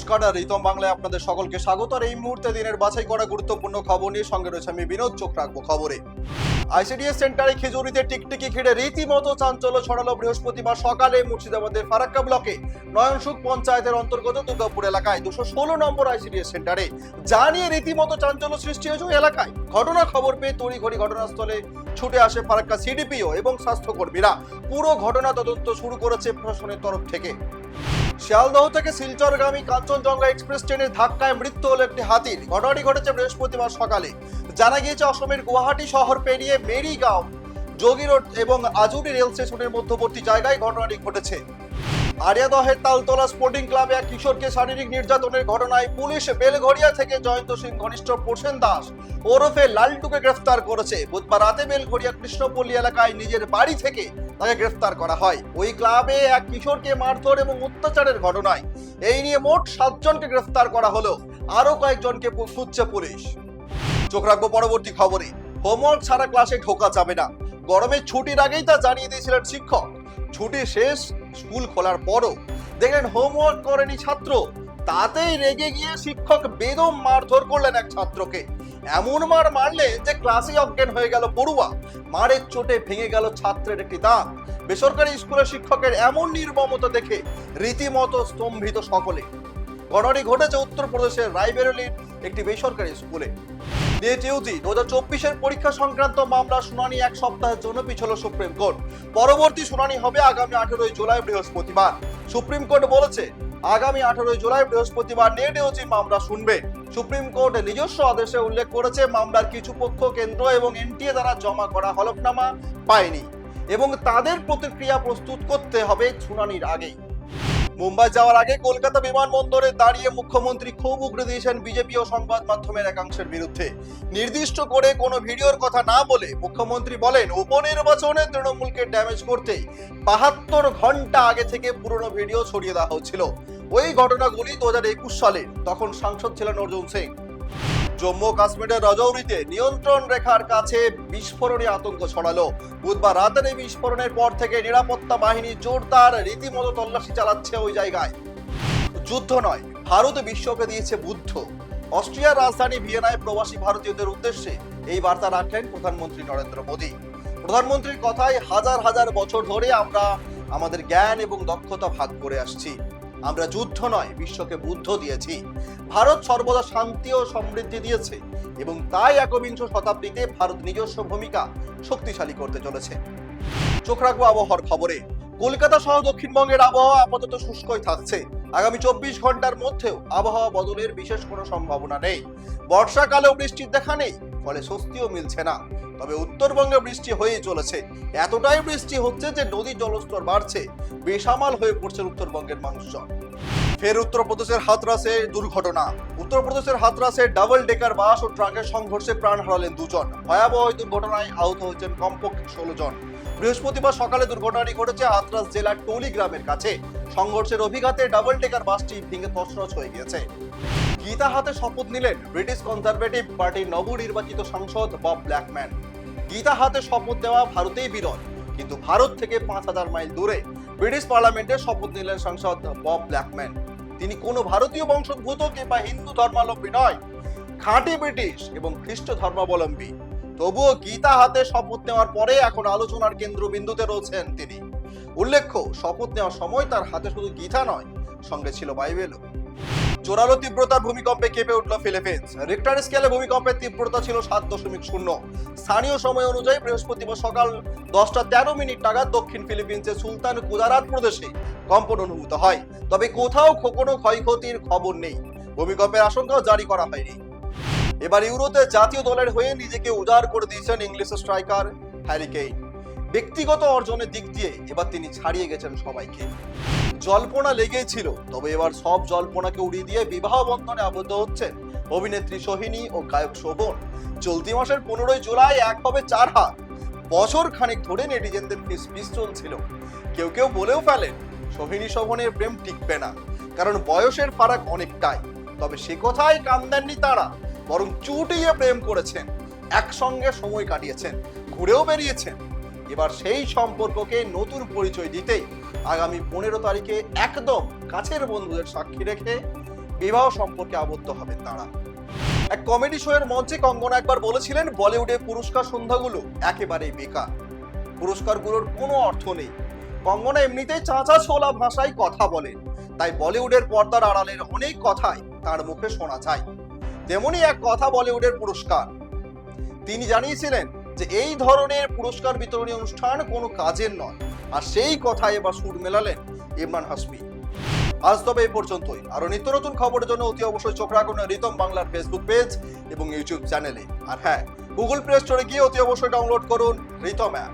নমস্কার আর রিতম বাংলায় আপনাদের সকলকে স্বাগত। আর এই মুহূর্তে দিনের বাছাই করা গুরুত্বপূর্ণ খবর নিয়ে সঙ্গে রয়েছে আমি বিনোদ, চোখ রাখব খবরে। আইসিডিএস সেন্টারে খিজুরিতে টিকটিকি ঘিরে রীতিমতো চাঞ্চল্য ছড়ালো বৃহস্পতিবার সকালে মুর্শিদাবাদের ফারাক্কা ব্লকে। নয়নসুখ পঞ্চায়েতের অন্তর্গত দুর্গাপুর এলাকায় দুশো ষোলো নম্বর আইসিডিএস সেন্টারে। যা নিয়ে রীতিমতো চাঞ্চল্য সৃষ্টি হয়েছে এলাকায়। ঘটনা খবর পেয়ে তড়িঘড়ি ঘটনাস্থলে ছুটে আসে ফারাক্কা সিডিপিও এবং স্বাস্থ্যকর্মীরা। পুরো ঘটনা তদন্ত শুরু করেছে প্রশাসনের তরফ থেকে। শিয়ালদহ থেকে শিলচরগামী কাঞ্চনজঙ্ঘা এক্সপ্রেস ট্রেনের ধাক্কায় মৃত্যু হলো একটি হাতির। ঘটনাটি ঘটেছে বৃহস্পতিবার সকালে। জানা গিয়েছে, অসমের গুয়াহাটি শহর পেরিয়ে মেরিগাঁও, যোগী রোড এবং আজুরি রেল স্টেশনের মধ্যবর্তী জায়গায় ঘটনাটি ঘটেছে। আরিয়াদহের তালতলা স্পোর্টিং ক্লাবে এক কিশোরকে শারীরিক নির্যাতনের ঘটনায় পুলিশ বেলঘড়িয়া থেকে জয়ন্ত সিং ঘনিষ্ঠ প্রসেন দাস ওরফে লালটুকে গ্রেফতার করেছে। বুধবার রাতে বেলঘড়িয়া কৃষ্ণপল্লী এলাকায় নিজের বাড়ি থেকে তাকে গ্রেফতার করা হয়। ওই ক্লাবে এক কিশোরকে মারধর এবং অত্যাচারের ঘটনায়। এই নিয়ে মোট সাতজনকে গ্রেফতার করা হলো। আরও কয়েকজনকে খুঁজছে পুলিশ। চোখ রাখব পরবর্তী খবরে। হোমওয়ার্ক ছাড়া ক্লাসে ঢোকা যাবে না। গরমের ছুটির আগেই তা জানিয়ে দিয়েছিলেন শিক্ষক। ছুটি শেষ স্কুল খোলার পরও দেখলেন হোমওয়ার্ক করেনি ছাত্র। তাতেই রেগে গিয়ে শিক্ষক বেদম মারধর করলেন এক ছাত্রকে। এমন মার মারলে যে ক্লাসে অজ্ঞান হয়ে গেল পড়ুয়া। মারের চোটে ভেঙে গেল ছাত্রের একটি দাঁত বেসরকারি স্কুলের শিক্ষকের এমন নির্মমতা দেখে রীতিমতো স্তম্ভিত সকলে। ঘটনাটি ঘটেছে উত্তরপ্রদেশের রায়বেরেলির একটি বেসরকারি স্কুলে। নেট ইউজি দু হাজার পরীক্ষা সংক্রান্ত মামলা শুনানি এক সপ্তাহের জন্য পিছল সুপ্রিম কোর্ট। পরবর্তী শুনানি হবে আগামী আঠেরোই জুলাই বৃহস্পতিবার। সুপ্রিম কোর্ট বলেছে, আগামী আঠেরোই জুলাই বৃহস্পতিবার নেট ইউজি মামলা শুনবে। সুপ্রিম কোর্ট নিজস্ব আদেশে উল্লেখ করেছে, মামলার কিছু পক্ষ, কেন্দ্র এবং এনটিএ দ্বারা জমা করা হলফনামা পায়নি এবং তাদের প্রতিক্রিয়া প্রস্তুত করতে হবে শুনানির আগেই। মুম্বাই যাওয়ার আগে কলকাতা বিমানবন্দরে দাঁড়িয়ে মুখ্যমন্ত্রী খুব উগ্র দিয়েছেন বিজেপি ও সংবাদ মাধ্যমের একাংশের বিরুদ্ধে। নির্দিষ্ট করে কোনো ভিডিওর কথা না বলে মুখ্যমন্ত্রী বলেন, উপনির্বাচনে তৃণমূলকে ড্যামেজ করতে বাহাত্তর ঘণ্টা আগে থেকে পুরনো ভিডিও ছড়িয়ে দেওয়া হচ্ছিল। ওই ঘটনাগুলি দু হাজার একুশ সালে তখন সাংসদ ছিলেন অর্জুন সিং। জম্মু কাশ্মীরের রজৌরিতে নিয়ন্ত্রণ রেখার কাছে বিস্ফোরণে আতঙ্ক ছড়ালো। বুধবার রাতের এই বিস্ফোরণের পর থেকে নিরাপত্তা বাহিনী জোরদার রীতিমতো তল্লাশি চালাচ্ছে ওই জায়গায়। যুদ্ধ নয়, ভারত বিশ্বকে দিয়েছে বুদ্ধ। অস্ট্রিয়ার রাজধানী ভিয়েনায় প্রবাসী ভারতীয়দের উদ্দেশ্যে এই বার্তা রাখলেন প্রধানমন্ত্রী নরেন্দ্র মোদী। প্রধানমন্ত্রীর কথায় হাজার হাজার বছর ধরে আমরা আমাদের জ্ঞান এবং দক্ষতা ভাগ করে আসছি। আমরা যুদ্ধ নয়, বিশ্বকে বুদ্ধ দিয়েছি। ভারত সর্বদা শান্তি ও সমৃদ্ধি দিয়েছে এবং তাই একবিংশ শতাব্দীতে ভারত নিজস্ব ভূমিকা শক্তিশালী করতে চলেছে। চোখ রাখব আবহাওয়ার খবরে। কলকাতা সহ দক্ষিণবঙ্গের আবহাওয়া আপাতত শুষ্কই থাকছে। আগামী চব্বিশ ঘণ্টার মধ্যেও আবহাওয়া বদলের বিশেষ কোনো সম্ভাবনা নেই। বর্ষাকালেও বৃষ্টির দেখা নেই, ফলে স্বস্তিও মিলছে না। তবে উত্তরবঙ্গে বৃষ্টি হয়েই চলেছে। এতটাই বৃষ্টি হচ্ছে যে নদীর জলস্তর বাড়ছে। বেসামাল হয়ে পড়ছে উত্তরবঙ্গের মানুষজন। ফের উত্তরপ্রদেশের হাতরাসে দুর্ঘটনা। উত্তরপ্রদেশের হাতরাসে ডাবল ডেকার বাস ও ট্রাকের সংঘর্ষে প্রাণ হারালেন দুজন। ভয়াবহ দুর্ঘটনায় আহত হয়েছেন কমপক্ষে ষোলো জন। বৃহস্পতিবার সকালে দুর্ঘটনাটি ঘটেছে হাতরাস জেলার টলি গ্রামের কাছে। সংঘর্ষের অভিঘাতে ডাবল ডেকার বাসটি ভেঙে তছনছ হয়ে গিয়েছে। গীতা হাতে শপথ নিলেন ব্রিটিশ কনজারভেটিভ পার্টির নবনির্বাচিত সাংসদ বব ব্ল্যাকম্যান। গীতা হাতে শপথ দেওয়া ভারতেই বিরল, কিন্তু ভারত থেকে পাঁচ হাজার মাইল দূরে ব্রিটিশ পার্লামেন্টে শপথ নিলেন সাংসদ বব ব্ল্যাকম্যান। তিনি কোনো ভারতীয় বংশোদ্ভূত কিংবা হিন্দু ধর্মাবলম্বী নয়। খাঁটি ব্রিটিশ এবং খ্রিস্ট ধর্মাবলম্বী। তবুও গীতা হাতে শপথ নেওয়ার পরে এখন আলোচনার কেন্দ্রবিন্দুতে রয়েছেন তিনি? উল্লেখ্য, শপথ নেওয়ার সময় তার হাতে শুধু গীতা নয়, সঙ্গে ছিল বাইবেলও। জোরালো তীব্রতার ভূমিকম্পে কেঁপে উঠল ফিলিপিন্স। রিক্টার স্কেলে ভূমিকম্পের তীব্রতা ছিল সাত দশমিক শূন্য। স্থানীয় সময় অনুযায়ী বৃহস্পতিবার সকাল দশটা তেরো মিনিট নাগাদ দক্ষিণ ফিলিপিন্সের সুলতান কুদারাত প্রদেশে কম্পন অনুভূত হয়। তবে কোথাও কোনো ক্ষয়ক্ষতির খবর নেই। ভূমিকম্পের আশঙ্কাও জারি করা হয়নি। এবার ইউরোতে জাতীয় দলের হয়ে নিজেকে উজাড় করে দিয়েছেন ইংলিশ স্ট্রাইকার হ্যারি কেইন। ব্যক্তিগত অর্জনের দিক দিয়ে এবার তিনি ছাড়িয়ে গেছেন সবাইকে। জল্পনা লেগেই ছিল, তবে এবার সব জল্পনাকে উড়িয়ে দিয়ে বিবাহ বন্ধনে আবদ্ধ হচ্ছেন অভিনেত্রী সোহিনী ও গায়ক শোভন। চলতি মাসের পনেরোই জুলাই এক হবে চার হাত। বছর খানিক ধরে নেটিজেনদের ফিসফিস চলছিল। কেউ কেউ বলেও ফেলেন, সোহিনী শোভনের প্রেম টিকবে না, কারণ বয়সের ফারাক অনেকটাই। তবে সে কথাই কান দেননি তারা, বরং চুটিয়ে প্রেম করেছেন, একসঙ্গে সময় কাটিয়েছেন, ঘুরেও বেরিয়েছেন। এবার সেই সম্পর্ককে নতুন পরিচয় দিতেই আগামী পনেরো তারিখে একদম কাছের বন্ধুদের সাক্ষী রেখে বিবাহ সম্পর্কে আবদ্ধ হবেন তারা। এক কমেডি শো এর মঞ্চে কঙ্গনা একবার বলেছিলেন, বলিউডে পুরস্কার সন্ধ্যাগুলো একেবারেই বেকার। পুরস্কারগুলোর কোনো অর্থ নেই। কঙ্গনা এমনিতেই চাঁচা ছোলা ভাষায় কথা বলেন। তাই বলিউডের পর্দার আড়ালের অনেক কথাই তার মুখে শোনা যায়। তেমনি এক কথা বলিউডের পুরস্কার। তিনি জানিয়েছিলেন যে এই ধরনের পুরস্কার বিতরণী অনুষ্ঠান কোনো কাজের নয়। আর সেই কথায় এবার সুর মেলালেন ইমরান হাসমি আজ তবে এই পর্যন্তই। আরও নিত্য নতুন খবরের জন্য অতি অবশ্যই চোখ রাখুন রিতম বাংলার ফেসবুক পেজ এবং ইউটিউব চ্যানেলে আর হ্যাঁ গুগল প্লে স্টোরে গিয়ে অতি অবশ্যই ডাউনলোড করুন রিতম অ্যাপ